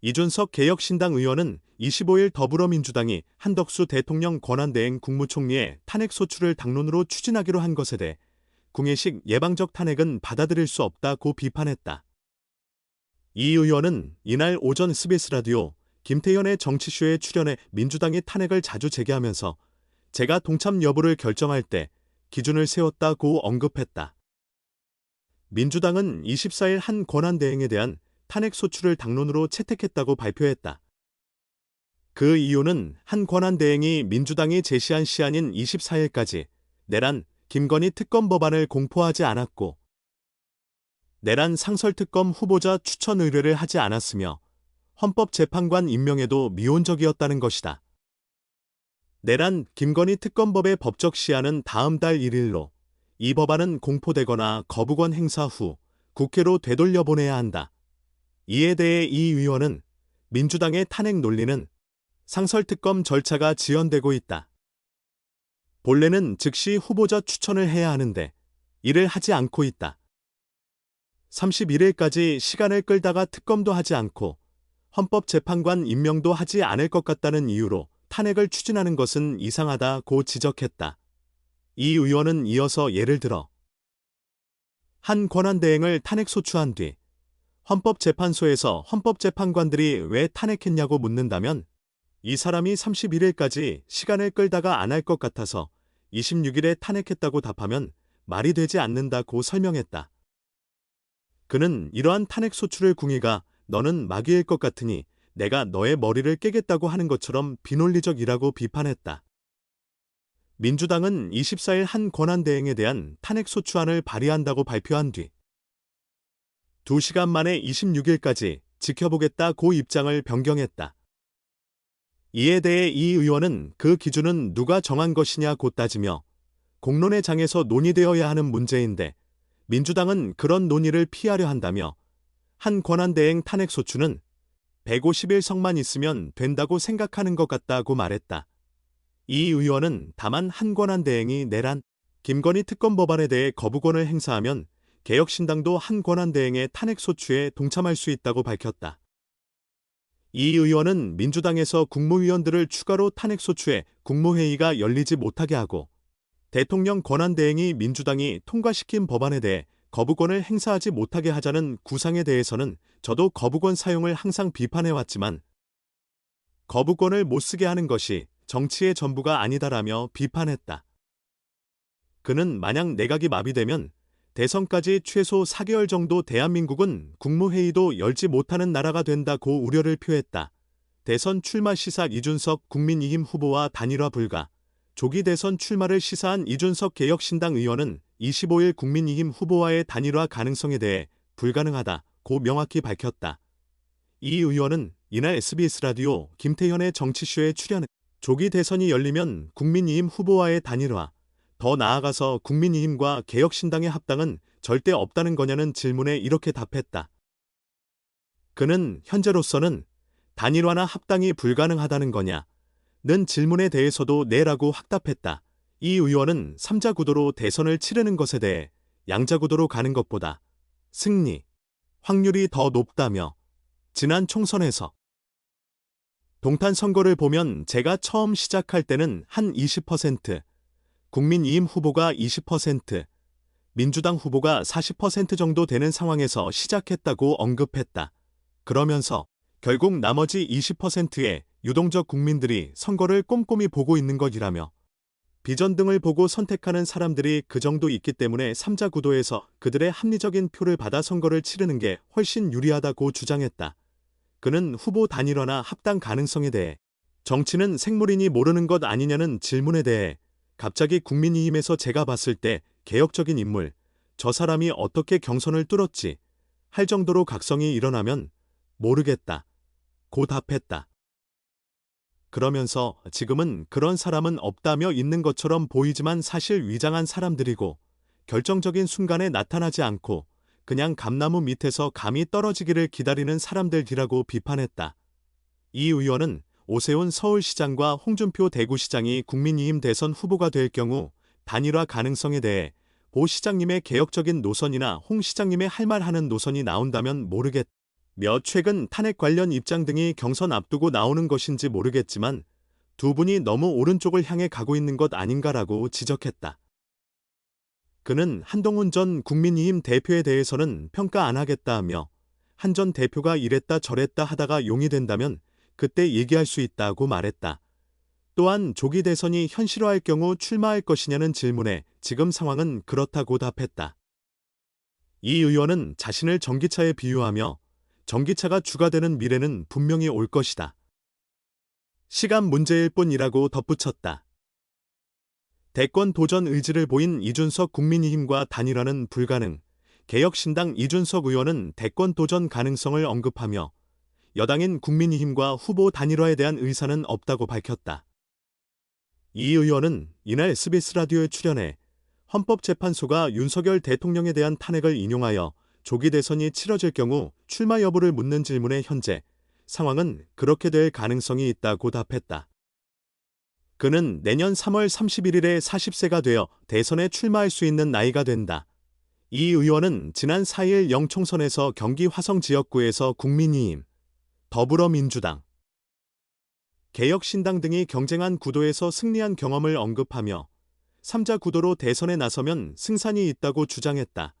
이준석 개혁신당 의원은 25일 더불어민주당이 한덕수 대통령 권한대행 국무총리의 탄핵 소추를 당론으로 추진하기로 한 것에 대해 궁예식 예방적 탄핵은 받아들일 수 없다고 비판했다. 이 의원은 이날 오전 스비스 라디오 김태현의 정치쇼에 출연해 민주당이 탄핵을 자주 제기하면서 제가 동참 여부를 결정할 때 기준을 세웠다고 언급했다. 민주당은 24일 한 권한대행에 대한 탄핵 소추를 당론으로 채택했다고 발표했다. 그 이유는 한 권한대행이 민주당이 제시한 시한인 24일까지 내란 김건희 특검 법안을 공포하지 않았고 내란 상설특검 후보자 추천 의뢰를 하지 않았으며 헌법재판관 임명에도 미온적이었다는 것이다. 내란 김건희 특검법의 법적 시한은 다음 달 1일로 이 법안은 공포되거나 거부권 행사 후 국회로 되돌려보내야 한다. 이에 대해 이 의원은 민주당의 탄핵 논리는 상설특검 절차가 지연되고 있다. 본래는 즉시 후보자 추천을 해야 하는데 이를 하지 않고 있다. 31일까지 시간을 끌다가 특검도 하지 않고 헌법재판관 임명도 하지 않을 것 같다는 이유로 탄핵을 추진하는 것은 이상하다고 지적했다. 이 의원은 이어서 예를 들어 한 권한대행을 탄핵소추한 뒤 헌법재판소에서 헌법재판관들이 왜 탄핵했냐고 묻는다면 이 사람이 31일까지 시간을 끌다가 안 할 것 같아서 26일에 탄핵했다고 답하면 말이 되지 않는다고 설명했다. 그는 이러한 탄핵 소추를 궁의가 너는 마귀일 것 같으니 내가 너의 머리를 깨겠다고 하는 것처럼 비논리적이라고 비판했다. 민주당은 24일 한 권한대행에 대한 탄핵 소추안을 발의한다고 발표한 뒤 2시간 만에 26일까지 지켜보겠다고 입장을 변경했다. 이에 대해 이 의원은 그 기준은 누가 정한 것이냐고 따지며 공론의 장에서 논의되어야 하는 문제인데 민주당은 그런 논의를 피하려 한다며 한 권한대행 탄핵 소추는 151석만 있으면 된다고 생각하는 것 같다고 말했다. 이 의원은 다만 한 권한대행이 내란 김건희 특검 법안에 대해 거부권을 행사하면 개혁신당도 한 권한대행의 탄핵 소추에 동참할 수 있다고 밝혔다. 이 의원은 민주당에서 국무위원들을 추가로 탄핵 소추해 국무회의가 열리지 못하게 하고 대통령 권한대행이 민주당이 통과시킨 법안에 대해 거부권을 행사하지 못하게 하자는 구상에 대해서는 저도 거부권 사용을 항상 비판해왔지만 거부권을 못 쓰게 하는 것이 정치의 전부가 아니다라며 비판했다. 그는 만약 내각이 마비되면 대선까지 최소 4개월 정도 대한민국은 국무회의도 열지 못하는 나라가 된다고 우려를 표했다. 대선 출마 시사 이준석 국민이힘 후보와 단일화 불가. 조기 대선 출마를 시사한 이준석 개혁신당 의원은 25일 국민이힘 후보와의 단일화 가능성에 대해 불가능하다고 명확히 밝혔다. 이 의원은 이날 SBS 라디오 김태현의 정치쇼에 출연해 조기 대선이 열리면 국민이힘 후보와의 단일화, 더 나아가서 국민의힘과 개혁신당의 합당은 절대 없다는 거냐는 질문에 이렇게 답했다. 그는 현재로서는 단일화나 합당이 불가능하다는 거냐? 는 질문에 대해서도 네라고 확답했다. 이 의원은 3자 구도로 대선을 치르는 것에 대해 양자 구도로 가는 것보다 승리, 확률이 더 높다며 지난 총선에서 동탄 선거를 보면 제가 처음 시작할 때는 한 20%, 국민이임 후보가 20%, 민주당 후보가 40% 정도 되는 상황에서 시작했다고 언급했다. 그러면서 결국 나머지 20%의 유동적 국민들이 선거를 꼼꼼히 보고 있는 것이라며 비전 등을 보고 선택하는 사람들이 그 정도 있기 때문에 3자 구도에서 그들의 합리적인 표를 받아 선거를 치르는 게 훨씬 유리하다고 주장했다. 그는 후보 단일화나 합당 가능성에 대해 정치는 생물이니 모르는 것 아니냐는 질문에 대해 갑자기 국민의힘에서 제가 봤을 때 개혁적인 인물, 저 사람이 어떻게 경선을 뚫었지 할 정도로 각성이 일어나면 모르겠다. 고 답했다. 그러면서 지금은 그런 사람은 없다며 있는 것처럼 보이지만 사실 위장한 사람들이고 결정적인 순간에 나타나지 않고 그냥 감나무 밑에서 감이 떨어지기를 기다리는 사람들이라고 비판했다. 이 의원은 오세훈 서울시장과 홍준표 대구시장이 국민의힘 대선 후보가 될 경우 단일화 가능성에 대해 보 시장님의 개혁적인 노선이나 홍 시장님의 할 말 하는 노선이 나온다면 모르겠, 며 최근 탄핵 관련 입장 등이 경선 앞두고 나오는 것인지 모르겠지만 두 분이 너무 오른쪽을 향해 가고 있는 것 아닌가라고 지적했다. 그는 한동훈 전 국민의힘 대표에 대해서는 평가 안 하겠다 하며 한 전 대표가 이랬다 저랬다 하다가 용이 된다면 그때 얘기할 수 있다고 말했다. 또한 조기 대선이 현실화할 경우 출마할 것이냐는 질문에 지금 상황은 그렇다고 답했다. 이 의원은 자신을 전기차에 비유하며 전기차가 주가 되는 미래는 분명히 올 것이다. 시간 문제일 뿐이라고 덧붙였다. 대권 도전 의지를 보인 이준석 국민의힘과 단일화는 불가능. 개혁신당 이준석 의원은 대권 도전 가능성을 언급하며 여당인 국민의힘과 후보 단일화에 대한 의사는 없다고 밝혔다. 이 의원은 이날 스비스 라디오에 출연해 헌법재판소가 윤석열 대통령에 대한 탄핵을 인용하여 조기 대선이 치러질 경우 출마 여부를 묻는 질문에 현재 상황은 그렇게 될 가능성이 있다고 답했다. 그는 내년 3월 31일에 40세가 되어 대선에 출마할 수 있는 나이가 된다. 이 의원은 지난 4일 영총선에서 경기 화성 지역구에서 국민의힘, 더불어민주당, 개혁신당 등이 경쟁한 구도에서 승리한 경험을 언급하며 3자 구도로 대선에 나서면 승산이 있다고 주장했다.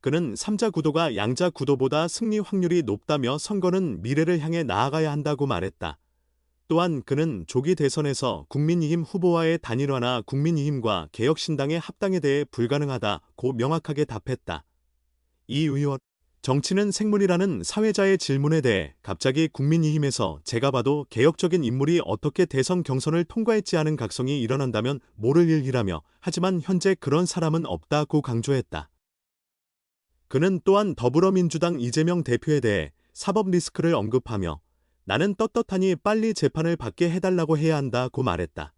그는 3자 구도가 양자 구도보다 승리 확률이 높다며 선거는 미래를 향해 나아가야 한다고 말했다. 또한 그는 조기 대선에서 국민의힘 후보와의 단일화나 국민의힘과 개혁신당의 합당에 대해 불가능하다고 명확하게 답했다. 이 의원, 정치는 생물이라는 사회자의 질문에 대해 갑자기 국민의힘에서 제가 봐도 개혁적인 인물이 어떻게 대선 경선을 통과했지 않은 각성이 일어난다면 모를 일이라며 하지만 현재 그런 사람은 없다고 강조했다. 그는 또한 더불어민주당 이재명 대표에 대해 사법 리스크를 언급하며 나는 떳떳하니 빨리 재판을 받게 해달라고 해야 한다고 말했다.